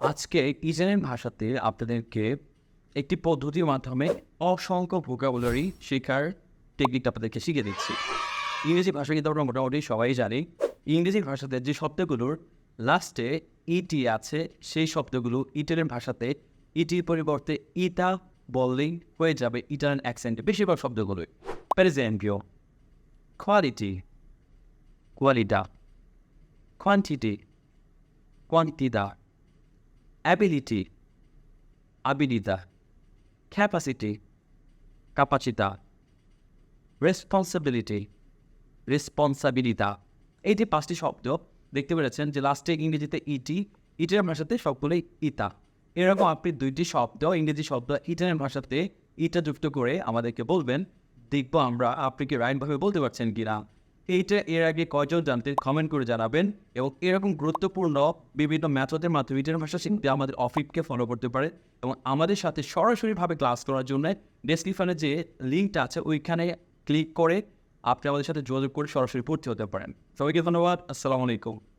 আজকে ইটালিয়ান ভাষাতে আপনাদেরকে একটি পদ্ধতির মাধ্যমে অসংখ্য ভোকাবুলারি শেখার টেকনিকটা আপনাদেরকে শিখিয়ে দিচ্ছি। ইংরেজি ভাষা কিন্তু আমরা মোটামুটি সবাই জানি। ইংরেজি ভাষাতে যে শব্দগুলোর লাস্টে ইটি আছে সেই শব্দগুলো ইটালিয়ান ভাষাতে ইটির পরিবর্তে ইটা বললেই হয়ে যাবে ইটালিয়ান অ্যাকসেন্টে বেশিরভাগ শব্দগুলোই। প্রেজেন্টিও quality কোয়ালিটা quantity quantità, ability, abilità, capacity, capacità, responsibility, responsibilità এই যে পাঁচটি শব্দ দেখতে পেরেছেন যে লাস্টে ইংরেজিতে ইটি ইটালিয়ান ভাষাতে সবগুলোই ইতা এরকম আপনি দুইটি শব্দ ইংরেজি শব্দ ইটালিয়ান ভাষাতে ইটা যুক্ত করে আমাদেরকে বলবেন দেখব আমরা আপনি কি রাইটভাবে বলতে পারছেন কিনা। এইটা এর আগে কয়জন জানতে কমেন্ট করে জানাবেন এবং এরকম গুরুত্বপূর্ণ বিভিন্ন ম্যাথদের মাধ্যমে ইটের ভাষা শিখতে আমাদের অফিপকে ফলো করতে পারে এবং আমাদের সাথে সরাসরিভাবে ক্লাস করার জন্য ডেসক্রিপশানে যে লিঙ্কটা আছে ওইখানে ক্লিক করে আপনি আমাদের সাথে যোগাযোগ করে সরাসরি ভর্তি হতে পারেন। সবাইকে ধন্যবাদ। আসসালামু আলাইকুম।